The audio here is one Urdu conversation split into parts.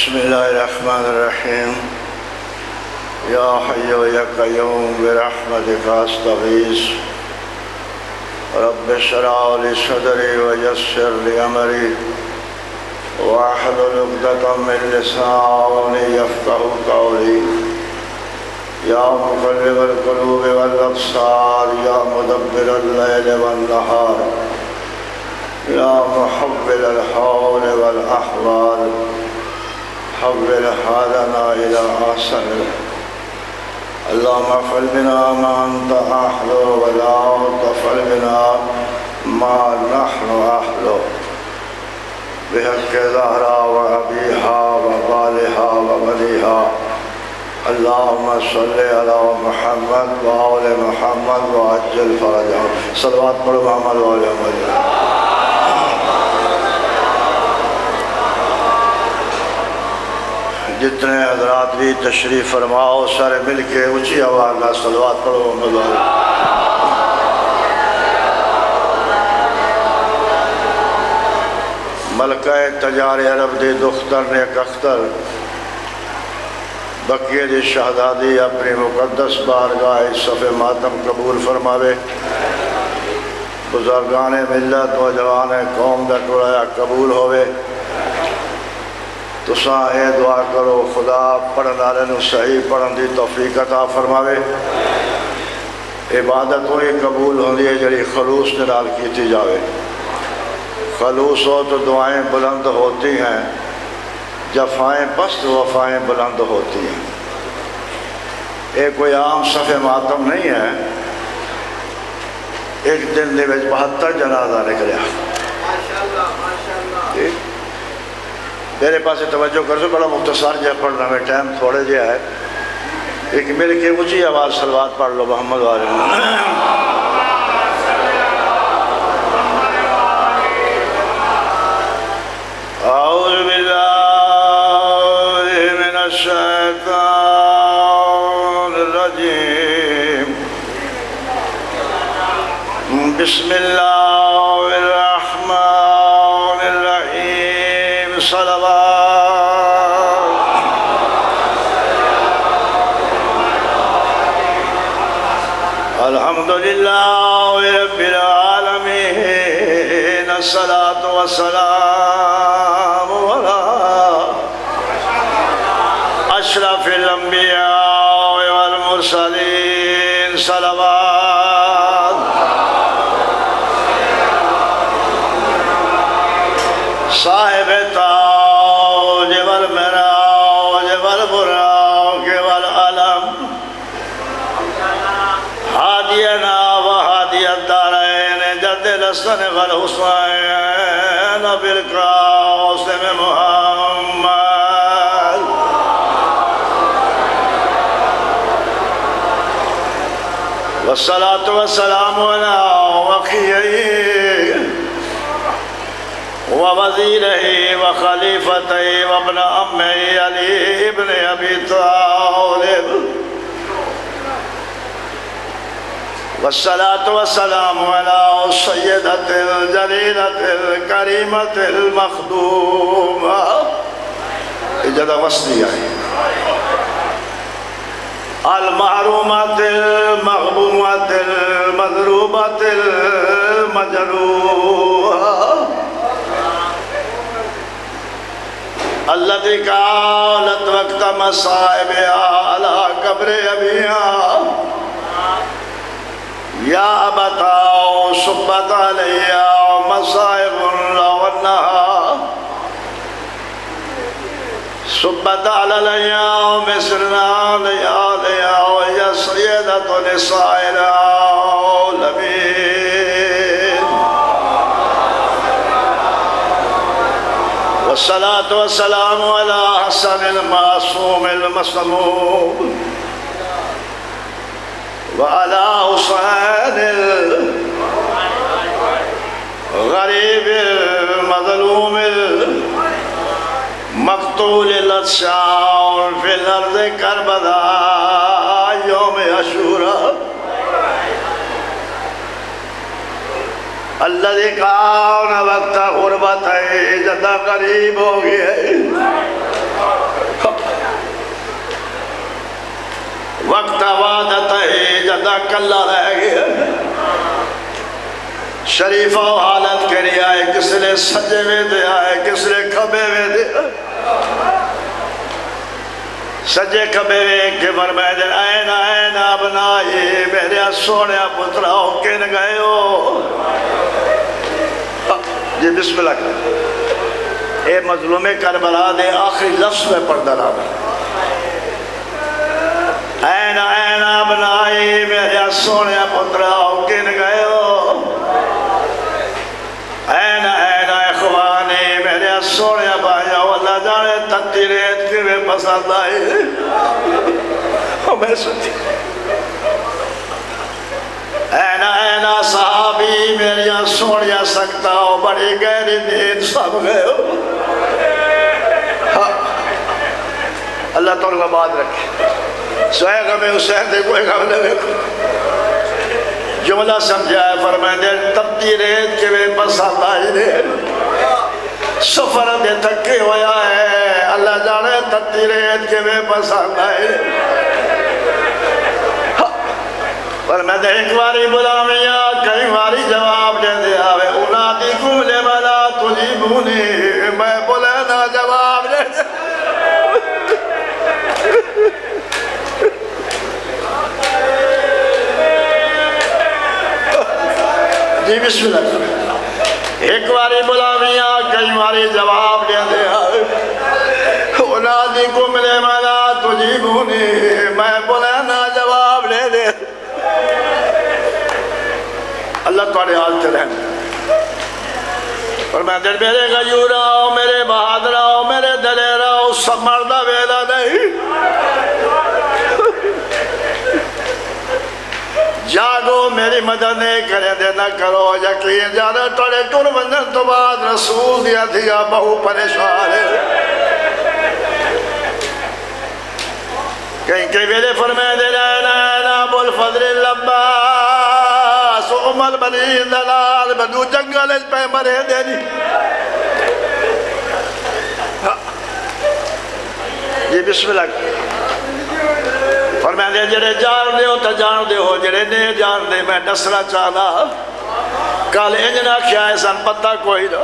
بسم الله الرحمن الرحيم. يا حي يا قيوم برحمتك أستغيث. رب اشرح لي صدري ويسر لي أمري. واحلل عقدة من لساني يفقهوا قولي. يا مقلب القلوب والأبصار يا مدبر الليل والنهار. يا محول الحول والأحوال. حول حالنا الى احسن اللهم افعل بنا ما انت احلو ولا تفعل بنا ما نحن احلو بحق زهرا وابيها وبالها وبنيها. اللهم صل على محمد وآل محمد وعجل فرجهم. صلوات پڑھو محمد وآل محمد. جتنے حضرات بھی تشریف فرماؤ، سارے مل کے اونچی آواز میں صلوات پڑھو محمد ملکہ تجار عرب دی دختر نے اختر۔ بقیہ دی شہدادی اپنی مقدس بارگاہ صف ماتم قبول فرماوے۔ بزرگان ملت و جوان قوم دا ٹوڑایا قبول ہوئے تساں اے دعا کرو، خدا پڑھن والے صحیح پڑھن دی توفیق عطا فرماوے۔ عبادت وہی قبول ہوندی ہے جڑی خلوص کے نال کیتی جاوے۔ خلوص ہو تو دعائیں بلند ہوتی ہیں، جفائیں پست وفائیں بلند ہوتی ہیں۔ ایک کوئی عام صفحہ ماتم نہیں ہے۔ ایک دن دے بہتر جنازہ نکلیا۔ میرے پاس توجہ کر دو، بڑا مختصر جہ پڑھنا میں ٹائم تھوڑے جہ ہے۔ ایک مل کے اونچی آواز، سلوات پڑھ لو، محمد والے أعوذ بالله من الشيطان الرجيم بسم الله والسلام على أشرف الأنبياء والمرسلين صلوات صاحب تاج والمراج والبراق والعلم هادينا وهادي الدارين جد الحسن والحسين بالقاسم محمد. والصلاة والسلام على وخيه ووزيره وخليفته وابن أمه علي ابن أبي طالب. والصلاة والسلام على السيدة الجليلة الكريمة المخدومة. إجازة وصلية المحرومة المغبومة المضروبة المجروحة. التي كانت وقت مصائبها على قبر أبيها. يا أبتا صبت علي مصائب لو أنها صبت على الأيام مثلنا لياليها وهي سيدة نساء العالمين والصلاة والسلام على حسن المعصوم المصموم وعلى حسين الغريب المظلوم المقتول الأتشاور في الأرض كربلاء يوم أشورا الذي كان وقت غربته جدا قریب ہو گئے بندہ کلا رہ گیا۔ شریفہ حالت کری آئے، کس نے سجے میں دے آئے، کس نے کھبے میں دے سجے کھبے میں کہ فرمائے دے این این ابنائی میرے سونے پترا ہو کن گئے ہو۔ جی بسم اللہ۔ اے مظلوم کربلا دے آخری لفظ میں پردہ رہا این این ابنائی میرے سونے پترا کن گئے ہو این این اخوانی میرے سونے بھائیو اللہ جانے تتی ریت کی میں پسند آئی میں سنتی این این صحابی میری سوڑیا سکتا ہو بڑی گہری دین سب گئے ہو اللہ تعالیٰ بات رکھے سوئے غم حسین دے کوئی غم نہ دیکھو۔ جملہ سمجھایا فرمائے دے تبتی ریت کے میں پسند آئی دے۔ سفر دے تھکے ہویا ہے، اللہ جانے تبتی ریت کے میں پسند آئی پر میں دے، ایک باری بلامیا کئی باری جواب دے دے آوے۔ اونا دی کملے ملا تجھی بھونی، میں بولے نا جواب دے دے۔ جی بسم اللہ۔ ایک باری بلا میاں کئی باری جواب دے دے اونا دی کو ملے مانا تجھی بھونی میں بولا نا جواب دے دے اللہ تعالی حال تے اور میں دل میرے غیور آؤ میرے بہادر آؤ میرے دلیر آؤ سب مردہ ویلا نہیں۔ جاگو میری مدد کرے دے، نہ کرو، یقین جانا توڑے ٹر بندن تو بعد رسول دیا دیا بہو پریشان ہے۔ کہیں کہیں میرے فرمائے دے لینا اینا ابو الفضل اللباس عمر بنی دلال، بدو جنگل پہ مرے دے دی۔ جی بسم اللہ۔ فرمائے دے جڑے جان دے ہو تا جان دے ہو، جڑے نے جان دے، میں دسنا چاہنا۔ کال انجنا کیا ہے، سن پتہ کوئی نہ۔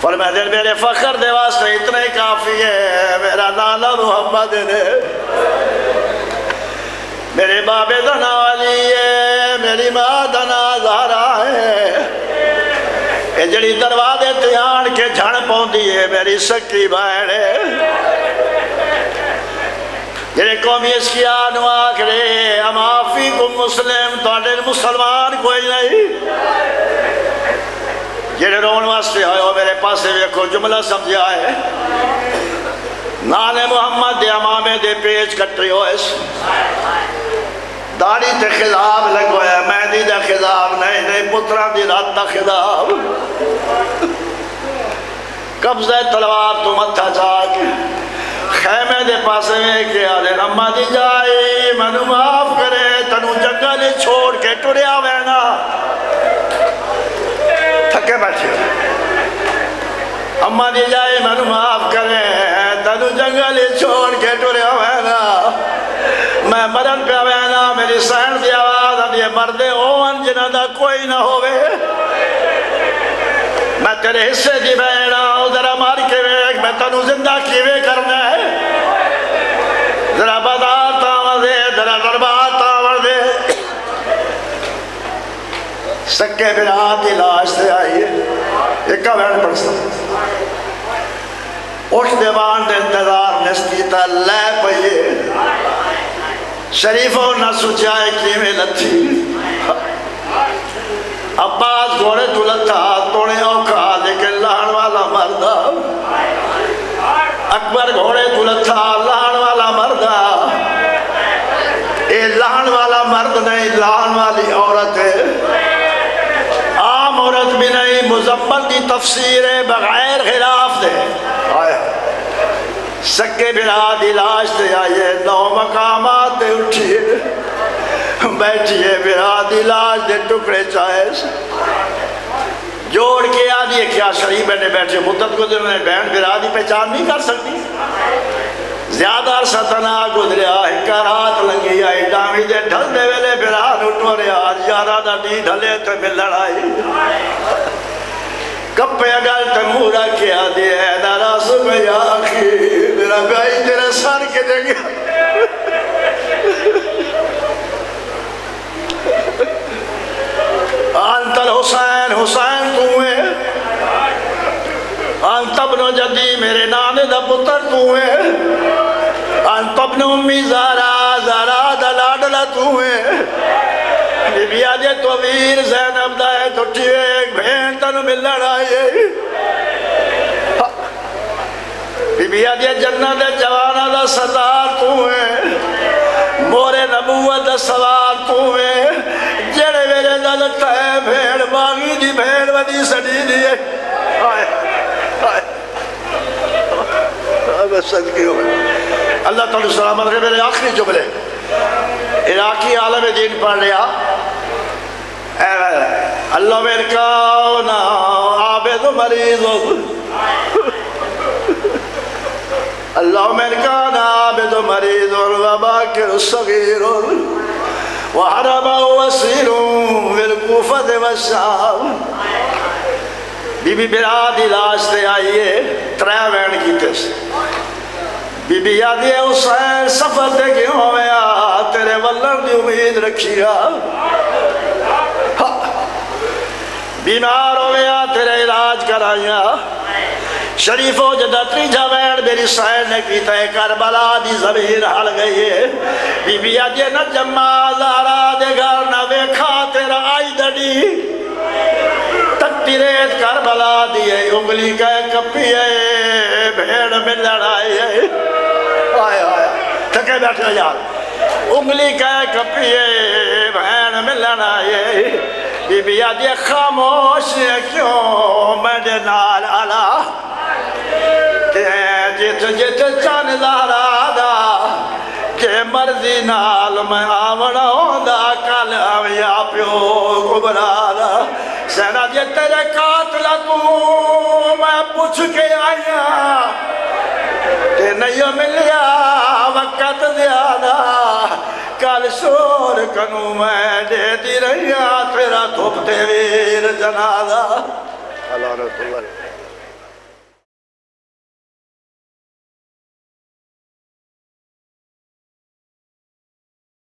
فرمائے دے میرے فخر دے واسطے اتنا ہی کافی ہے۔ میرا نانا محمد نے۔ میرے بابے دنا والی ہے، میری ماں دنا زہرا ہے۔ اے جڑی دروازے تیان کے جھڑ پوندی ہے، میری سکی بہن ہے جڑے قومی اس کی آنو آکھرے ہم آفی کو مسلم توڑے مسلمان کوئی نہیں۔ جڑے رون واسطے آئے ہو، میرے پاس سے ویکھو جملہ سمجھا ہے نانے محمد دے امامے دے پیج کٹری ہو اس۔ داڑی تے خلاف لگو ہے مہدی دے خلاف نہیں نہیں پتران دی رات دا خلاف قبضہ تلوار تو متھا جاگ خیمے دے پاسے میں کیا دے اما دی جائی منو معاف کرے تنو جنگل چھوڑ کے ٹریا وینا تھکے بیٹھے اما دی جائی منو معاف کرے تنو جنگل چھوڑ کے ٹریا وینا میں مرن پہ وینا میری سین دی آواز اب یہ مردے اوان جنہ دا کوئی نہ ہوئے میں تیرے حصے دی بینا ذرا مار کے ویک میں تنو زندہ کیوے کرنا ہے؟ ذرا بازار تاور دے، ذرا دربار تاور دے۔ سکے برات کی لاش سے آئیے، ایک کا بہن پڑھ سکتا اٹھ دیوان دے انتظار نسکی تا لے پئیے۔ شریفوں نہ سوچائے کی لتھی۔ عباس گھوڑے تو لتھا، توڑے اوکھا، لیکن لان والا مردہ اکبر گھوڑے تو لان والا مردہ اے لان والا مرد نہیں لان والی عورت ہے۔ عام عورت بھی نہیں، مزمل کی تفسیر ہے، بغیر خلاف دے۔ آیا۔ سکے بنا دلاش دے، آئیے۔ نو مقامات دے اٹھئے بیٹھئے بنا دلاش دے ٹکڑے چاہے۔ جوڑ کے آدھی کیا شریف بیٹھے بیٹھے، مدت کو نے بہن برادی پہچان نہیں کر سکتی۔ زیادہ عرصہ تنا گزریا ایک رات لنگی آئی ڈامی دے ڈھل دے ویلے بران اٹھو رہا یارا دا ڈی ڈھلے تے میں لڑائی۔ کپے اگر تے مورا کیا دے دارا سب یا آخی میرا بھائی تیرے سر کے دے گیا۔ انت الحسین حسین تو ہے انت ابن جدی میرے نانے دا پتر تو ہے انت ابن امی زارا زارا دا لاڈلا تو ہے بی بی آجے تو ویر زینب دا ہے تو ٹھیوے ایک بھین تنو ملن آئے بی بی آجے جنت جوانا دا سردار تو ہے مورے نبوت دا سوار تو ہے جڑے میرے دل تے بھیڑ باغی دی بھیڑ ودی سڑی دی ہے آئے آئے بس صدقی ہوئے اللہ تعالیٰ سلامت رہے میرے آخری جملے عراقی عالم دین پڑھ لیا اللہ میرے کاؤنا عابد و مریض اللہ میرے کاؤنا عابد و مریض وباکر صغیر وحرم وسیر بالکوفت والشام بی بی براد علاج تے آئیے ترے وین کی تیس بی بی یادی حسین سفر تے کیوں ہویا؟ تیرے ولن دی امید رکھیا بیمار ہویا، تیرے علاج کرائیا شریف و جدہ تریجا وین، میری سائن نے کیتا ہے، کربلا دی زمین حل گئی ہے۔ بی بی آجے نہ جمع زارا دے گھر نہ ویکھا، تیرا آئی دڑی۔ تکتی ریت کربلا دیئے انگلی کا کپی ہے بھیڑ میں لڑائی ہے آئے آئے تھکے بیٹھے یار انگلی کا کپی ہے بھیڑ میں لڑائی ہے بی بی آجے خاموش کیوں میرے نال آلا جت جت چن دارا دا کہ مرضی نال میں آوڑا ہوندا کل آویا پیو گبرا دا سینا جے تیرے قاتل تو میں پوچھ کے آیا کہ نہیں ملیا وقت زیادہ کل شور کنو میں دے دی رہیا تیرا